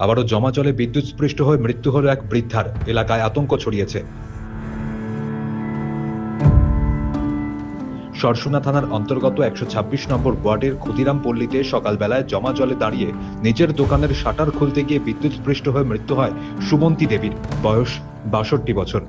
আবারও জমা জলে বিদ্যুৎস্পৃষ্ট হয়ে মৃত্যু হল এক বৃদ্ধার। এলাকায় আতঙ্ক ছড়িয়েছে। সরসুনা থানার অন্তর্গত একশো ছাব্বিশ নম্বর ওয়ার্ডের ক্ষুদিরাম পল্লীতে সকালবেলায় জমা জলে দাঁড়িয়ে নিজের দোকানের শাটার খুলতে গিয়ে বিদ্যুৎস্পৃষ্ট হয়ে মৃত্যু হয় সুমন্তী দেবীর। বয়স বাষট্টি বছর।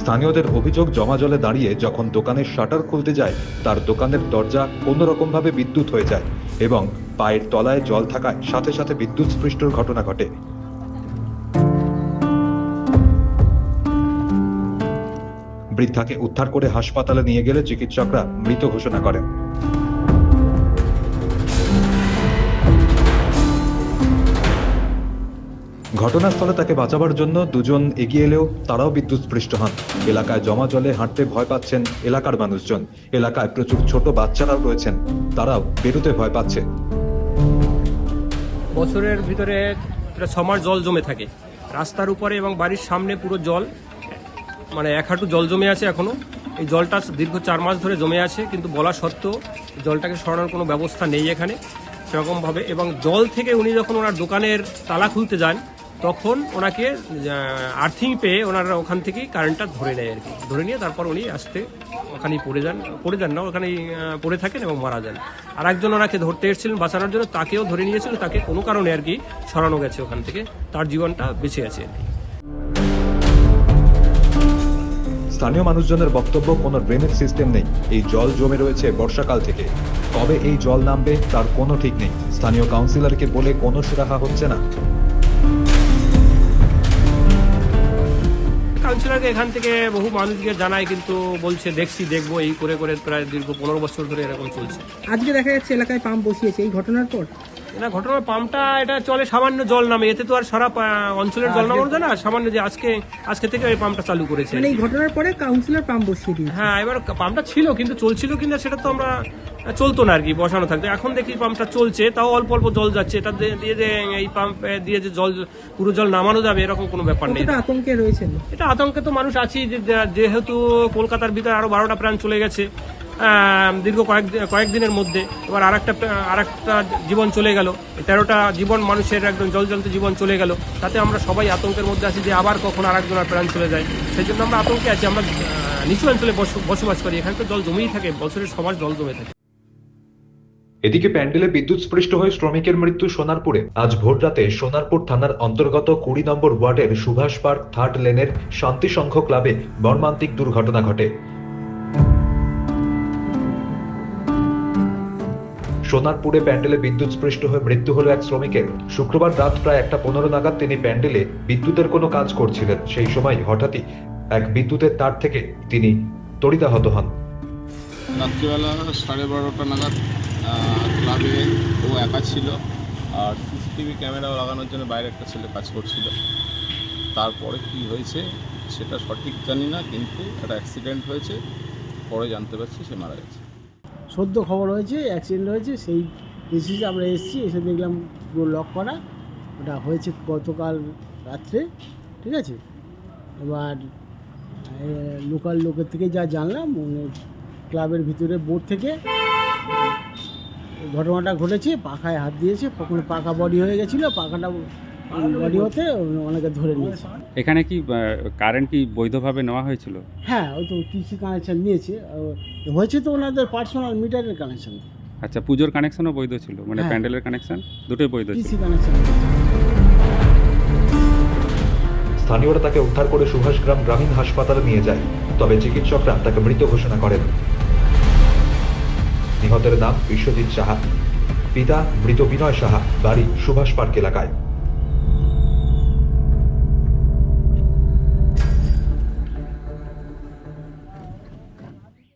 স্থানীয়দের অভিযোগ জমা জলে দাঁড়িয়ে যখন দোকানের শাটার খুলতে যায়, তার দোকানের দরজা কোনো রকমভাবে বিদ্যুৎ হয়ে যায় এবং পায়ের তলায় জল থাকায় সাথে সাথে বিদ্যুৎ স্পৃষ্টর ঘটনা ঘটে। বৃদ্ধাকে উদ্ধার করে হাসপাতালে নিয়ে গেলে চিকিৎসকরা মৃত ঘোষণা করেন। ঘটনাস্থলে তাকে বাঁচাবার জন্য দুজন এগিয়ে এলেও তারাও বিদ্যুৎস্পৃষ্ট হন। এলাকায় জমা জলে হাঁটতে ভয় পাচ্ছেন এলাকার মানুষজন। এলাকায় প্রচুর ছোট বাচ্চারাও রয়েছেন। তারাও বেরোতে ভয় পাচ্ছে। বছরের ভিতরে প্রায় জল জমে থাকে। রাস্তার উপরে এবং বাড়ির সামনে পুরো জল মানে এক হাঁটু জল জমে আছে এখনও। এই জলটা দীর্ঘ চার মাস ধরে জমে আছে, কিন্তু বলা সত্ত্বেও জলটাকে সরানোর কোনো ব্যবস্থা নেই এখানে সেরকমভাবে। এবং জল থেকে উনি যখন ওনার দোকানের তালা খুলতে যান তখন ওনাকে আর্থিং পেয়ে ওনারা ওখান থেকেই কারেন্টটা ধরে নেয় আর কি। ধরে নিয়ে তারপর উনি আসতে ওখানেই পড়ে যান পড়ে যান না, ওখানেই পড়ে থাকেন এবং মারা যান। আর একজন ওনাকে ধরতে এসেছিলেন বাঁচানোর জন্য, তাকেও ধরে নিয়েছিল, তাকে কোনো কারণে আর কি সরানো গেছে ওখান থেকে। তার জীবনটা বেঁচে আছে আর কি। স্থানীয় মানুষজনের বক্তব্য কোনো ড্রেনেজ সিস্টেম নেই। এই জল জমে রয়েছে বর্ষাকাল থেকে। কবে এই জল নামবে তার কোনো ঠিক নেই। স্থানীয় কাউন্সিলরকে বলে কোনো সুরাহা হচ্ছে না। কাউন্সিলরকে এখান থেকে বহু মানুষকে জানায় কিন্তু বলছে, দেখছি, দেখব। এই করে করে প্রায় দীর্ঘ পনেরো বছর ধরে এরকম চলছে। আজকে দেখা যাচ্ছে এলাকায় পাম্প বসিয়েছে। এই ঘটনার পর না ঘটনার পাম্পটা এটা চলে সামান্য জল নামে এতে তো আর সারা অঞ্চলের জল নামানো যায় না সামান্য যে আজকে আজকে থেকে এই পাম্পটা চালু করেছে মানে এই ঘটনার পরে কাউন্সিলর পাম্প বসিয়ে দিয়েছে। হ্যাঁ এবার পাম্পটা ছিল কিন্তু চলছিল কিনা সেটা তো আমরা চলতো না আর কি বসানো থাকতো। এখন দেখি পাম্পটা চলছে তাও অল্প অল্প জল যাচ্ছে এটা দিয়ে যে এই পাম্প দিয়ে যে জল পুরো জল নামানো যাবে এরকম কোনো ব্যাপার নেই। আতঙ্কে রয়েছেন? এটা আতঙ্কে তো মানুষ আছি যেহেতু কলকাতার ভিতরে আরও বারোটা প্রাণ চলে গেছে দীর্ঘ কয়েক কয়েকদিনের মধ্যে এবার আর একটা আর একটা জীবন চলে গেল। তেরোটা জীবন মানুষের একদম জল জ্বলতে জীবন চলে গেল। তাতে আমরা সবাই আতঙ্কের মধ্যে আছি যে আবার কখন আর একজনের প্রাণ চলে যায়। সেই জন্য আমরা আতঙ্কে আছি। আমরা নিচু অঞ্চলে বসবাস করি। এখানে তো জল জমেই থাকে। বছরের সমাজ জল জমে থাকে। এদিকে প্যান্ডেলে বিদ্যুৎ স্পৃষ্ট হয়ে শ্রমিকের মৃত্যু সোনারপুরে। আজ ভোররাতে সোনারপুর থানার অন্তর্গত কুড়ি নম্বর ওয়ার্ডের সুভাষ পার্ক থার্ড লেনের শান্তি সংঘ ক্লাবে মর্মান্তিক দুর্ঘটনা ঘটে। সোনারপুরে প্যান্ডেলে বিদ্যুৎ স্পৃষ্ট হয়ে মৃত্যু হলো এক শ্রমিকের। শুক্রবার রাত প্রায় একটা পনেরো নাগাদ তিনি প্যান্ডেলে বিদ্যুতের কোনো কাজ করছিলেন। সেই সময় হঠাৎই এক বিদ্যুতের তার থেকে তিনি তড়িতাহত হন। রাত্রিবেলা সাড়ে বারোটা নাগাদ ক্লাবে ও একা ছিল আর সিসিটিভি ক্যামেরা লাগানোর জন্য বাইরে একটা ছেলে কাজ করছিল। তারপরে কি হয়েছে সেটা সঠিক জানি না, কিন্তু একটা অ্যাক্সিডেন্ট হয়েছে, পরে জানতে পারছি সে মারা গেছে। সদ্য খবর হয়েছে অ্যাক্সিডেন্ট হয়েছে, সেই বেসিসে আমরা এসেছি, এসে দেখলাম পুরো লক করা। ওটা হয়েছে গতকাল রাত্রে, ঠিক আছে? এবার লোকাল লোকের থেকে যা জানলাম ক্লাবের ভিতরে বোর্ড থেকে ঘটনাটা ঘটেছে, পাখায় হাত দিয়েছে কোনো পাকা বডি হয়ে গেছিল, পাখাটা বডি হতে অনেকে ধরে নিয়েছে। এখানে কি কারেন্ট কি বৈধভাবে নেওয়া হয়েছিল? হ্যাঁ ওই তো টিসি কানেকশান নিয়েছে। হয়েছে তো ওনাদের পার্সোনাল মিটারের কানেকশান আচ্ছা পুজোর কানেকশনও বৈধ ছিল? মানে হ্যাঁ। প্যান্ডেলের কানেকশন দুটোই বৈধ ছিল? কানেকশান স্থানীয়রা তাকে উদ্ধার করে সুভাষগ্রাম গ্রামীণ হাসপাতালে নিয়ে যায় তবে চিকিৎসকরা তাকে মৃত ঘোষণা করেন। নিহতের নাম বিশ্বজিৎ সাহা। পিতা মৃত বিনয় সাহা বাড়ি সুভাষ পার্ক এলাকায়।